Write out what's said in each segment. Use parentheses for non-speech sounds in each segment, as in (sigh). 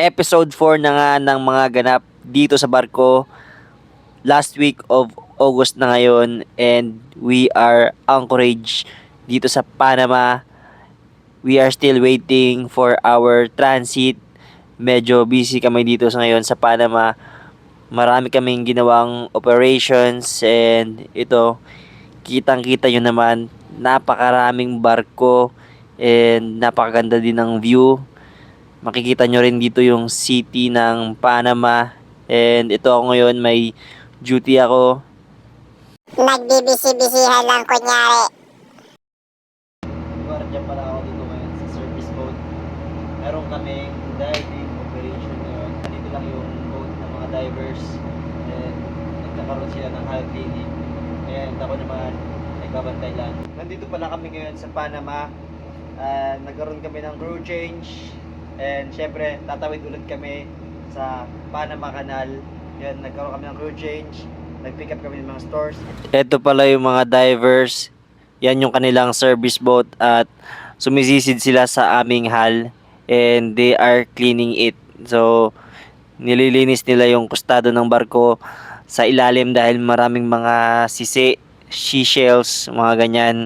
episode 4 na nga ng mga ganap dito sa barko last week of August na ngayon and we are anchorage dito sa Panama. We are still waiting for our transit. Medyo busy kami dito sa ngayon sa Panama. Marami kaming ginawang operations and ito, kitang-kita nyo naman, napakaraming barko and napakaganda din ng view makikita nyo rin dito yung city ng Panama. And ito ako ngayon, may duty ako. Nagbibisi-bisihan lang kunyari. Guardia pala ako dito ngayon sa service boat. Meron kaming diving operation ngayon. Dito lang yung boat ng mga divers. And nagkakaroon sila ng hull cleaning. And ako naman, nagbabantay lang. Nandito pala kami ngayon sa Panama. Ah, nagkaroon kami ng crew change. And syempre, tatawid ulit kami sa Panama Canal. Yan, nagkaroon kami ng crew change. Nag-pick up kami ng mga stores. Ito pala yung mga divers. Yan yung kanilang service boat at sumisisid sila sa aming hull and they are cleaning it. So, nililinis nila yung kustado ng barko sa ilalim dahil maraming mga sisi, seashells, mga ganyan.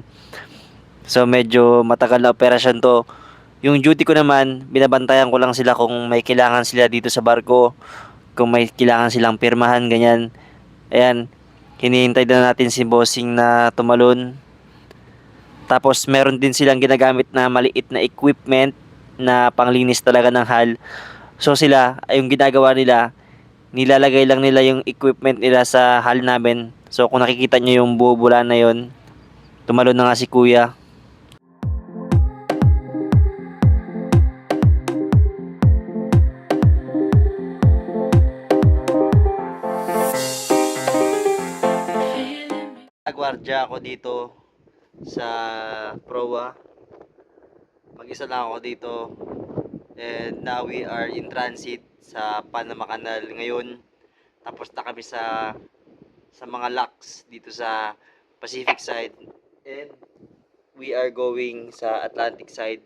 So, medyo matagal na operasyon to. Yung duty ko naman, binabantayan ko lang sila kung may kailangan sila dito sa barko, kung may kailangan silang pirmahan, ganyan. Ayan, hinihintay na natin si bossing na tumalon. Tapos meron din silang ginagamit na maliit na equipment na panglinis talaga ng hull. So sila, yung ginagawa nila, nilalagay lang nila yung equipment nila sa hull namin. So kung nakikita nyo yung bubula na yon, tumalon na nga si kuya. Nagwardya ako dito sa Proa. Mag-isa lang ako dito. And now we are in transit sa Panama Canal ngayon. Tapos na kami sa sa mga locks dito sa Pacific side. And we are going sa Atlantic side.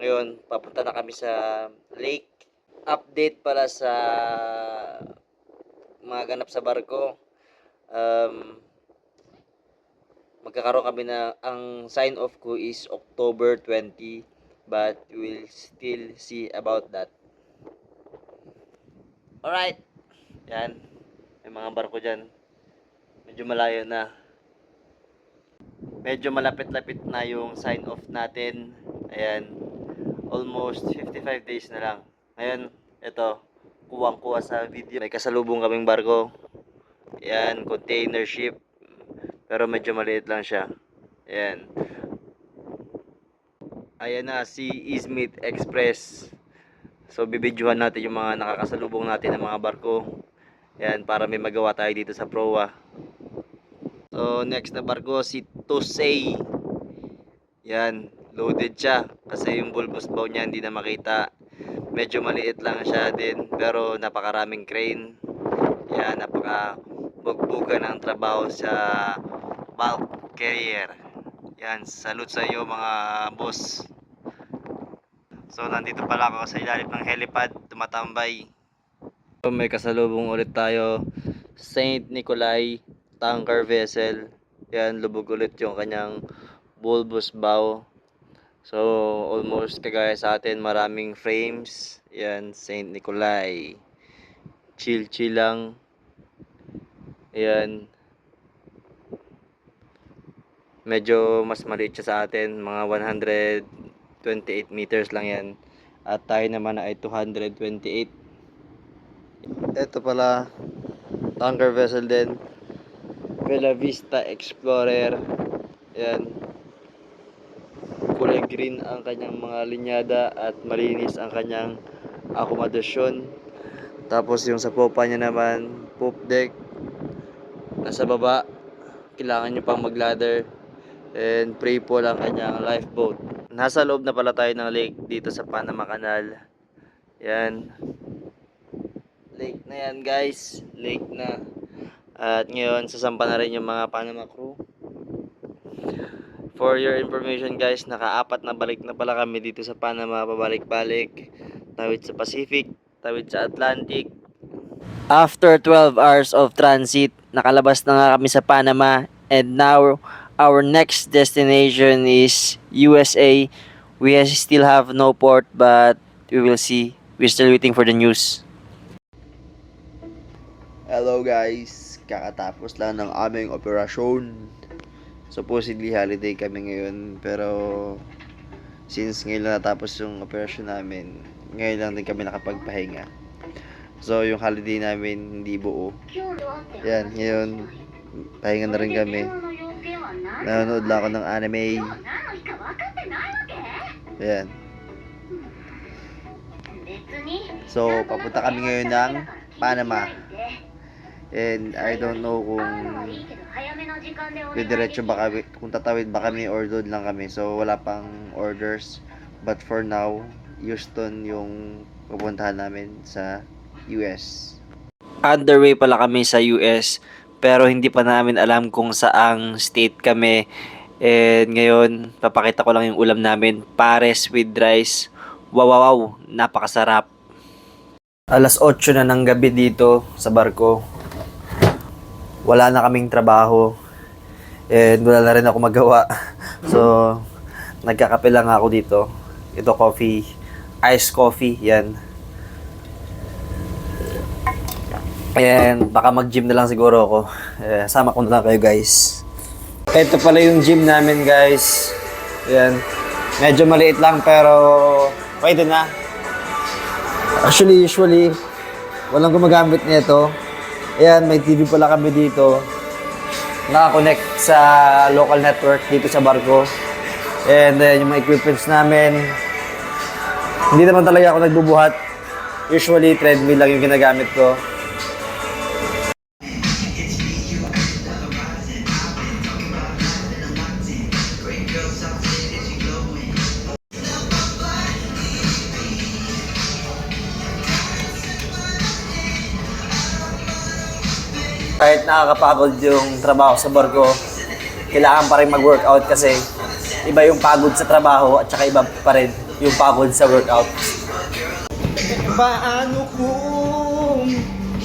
Ngayon, papunta na kami sa lake. Update para sa mga ganap sa barko. Um, magkakaroon kami na ang sign off ko is October 20 but we'll still see about that. Alright. Yan. May mga barko dyan. Medyo malayo na. Medyo malapit-lapit na yung sign off natin. Ayan. Almost 55 days na lang. Ngayon ito kuwang kuha sa video. May kasalubong kaming barko. Yan container ship pero medyo maliit lang siya. Ayan. Ayan na si Izmit Express. So bibidyohan natin yung mga nakakasalubong natin ng mga barko. Ayan, para may magawa tayo dito sa Proa. So next na barko si Tosei. Yan, loaded siya kasi yung bulbous bow niya hindi na makita. Medyo maliit lang siya din pero napakaraming crane. Yan, napaka bugbuga ng trabaho sa bulk carrier. Yan, salute sa iyo mga boss. So nandito pala ako sa ilalim ng helipad, tumatambay. So, may kasalubong ulit tayo. Saint Nicolai tanker vessel. Yan, lubog ulit yung kanyang bulbous bow. So, almost kagaya sa atin, maraming frames. Yan, Saint Nicolai. Chill-chill lang. Ayan. Medyo mas maliit siya sa atin. Mga 128 meters lang yan. At tayo naman ay 228. Ito pala. Tanker vessel din. Bella Vista Explorer. Ayan. Kulay green ang kanyang mga linyada at malinis ang kanyang akomodasyon. Tapos yung sa popa niya naman, poop deck, nasa baba kailangan nyo pang mag-ladder and pray po lang kanyang lifeboat. Nasa loob na pala tayo ng lake dito sa Panama Canal. Yan. Lake na yan guys. Lake na. At ngayon sasampa na rin yung mga Panama crew. For your information guys nakaapat na balik na pala kami dito sa Panama. Pabalik-balik. Tawid sa Pacific. Tawid sa Atlantic. After 12 hours of transit, nakalabas na nga kami sa Panama and now our next destination is USA. We still have no port but we will see. We're still waiting for the news. Hello guys, kakatapos lang ng aming operasyon. Supposedly holiday kami ngayon, pero since ngayon lang natapos yung operasyon namin, ngayon lang din kami nakapagpahinga. So yung holiday namin hindi buo. Yan, ngayon pahinga na rin kami. Nanonood lang ako ng anime. Yan. So, papunta kami ngayon ng Panama. And I don't know kung diretso ba kami, kung tatawid ba kami or doon lang kami. So, wala pang orders. But for now, Houston yung pupuntahan namin sa US. Underway pala kami sa US pero hindi pa namin alam kung saang state kami. And ngayon, papakita ko lang yung ulam namin. Pares with rice. Wow, wow, wow. Napakasarap. Alas 8 na ng gabi dito sa barko. Wala na kaming trabaho. And wala na rin ako magawa. (laughs) So, nagkakape lang ako dito. Ito coffee. Iced coffee. Yan. Ayan, baka mag-gym na lang siguro ako. Eh, sama ko na lang kayo guys. Ito pala yung gym namin guys. Ayan. Medyo maliit lang pero pwede na. Actually, usually, walang gumagamit nito. Ayan, may TV pala kami dito. Nakakonect sa local network dito sa barko. And then, yung mga equipments namin. Hindi naman talaga ako nagbubuhat. Usually, treadmill lang yung ginagamit ko. Kahit nakakapagod yung trabaho sa barko, kailangan pa rin mag-workout kasi iba yung pagod sa trabaho at saka iba pa rin yung pagod sa workout. Paano kung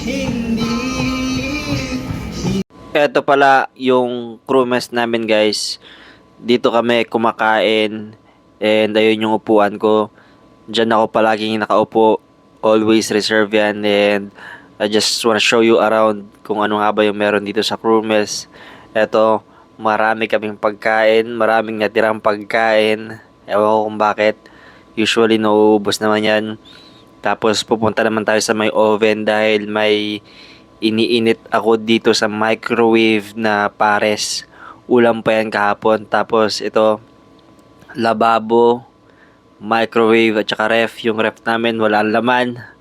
hindi Ito pala yung crew mess namin guys. Dito kami kumakain and ayun yung upuan ko. Diyan ako palaging nakaupo. Always reserve yan and I just wanna show you around kung ano nga ba yung meron dito sa crew mess. Ito, marami kaming pagkain, maraming natirang pagkain. Ewan ko kung bakit. Usually nauubos naman yan. Tapos pupunta naman tayo sa may oven dahil may iniinit ako dito sa microwave na pares. Ulam pa yan kahapon. Tapos ito, lababo, microwave at saka ref. Yung ref namin walang laman.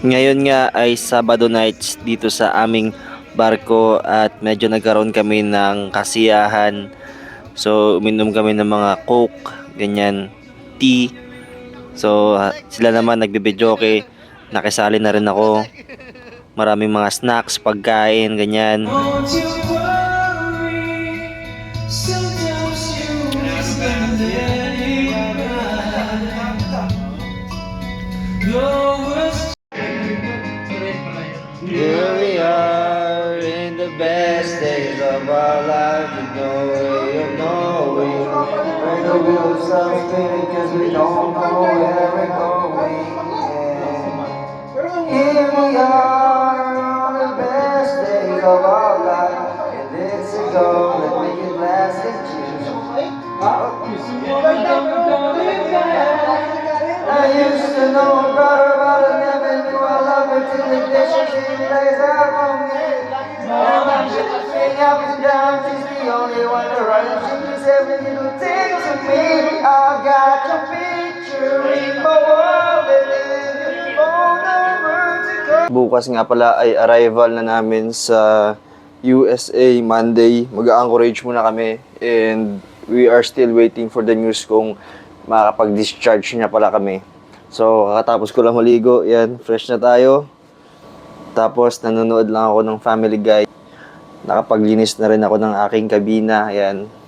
Ngayon nga ay Sabado nights dito sa aming barko at medyo nagkaroon kami ng kasiyahan. So, uminom kami ng mga coke, ganyan, tea. So, ah, sila naman nagbibidyoke. Nakisali na rin ako. Maraming mga snacks, pagkain, ganyan. Here the wheels cause we don't know where we're going. Here we are on the best days of our life and it's a go, let's make it last and choose. I used to know Bukas nga pala ay arrival na namin sa USA Monday. Mag-anchorage muna kami and we are still waiting for the news kung makakapag-discharge niya pala kami. So, kakatapos ko lang maligo. Yan, fresh na tayo. Tapos, nanonood lang ako ng Family Guy. Nakapaglinis na rin ako ng aking kabina. Ayan.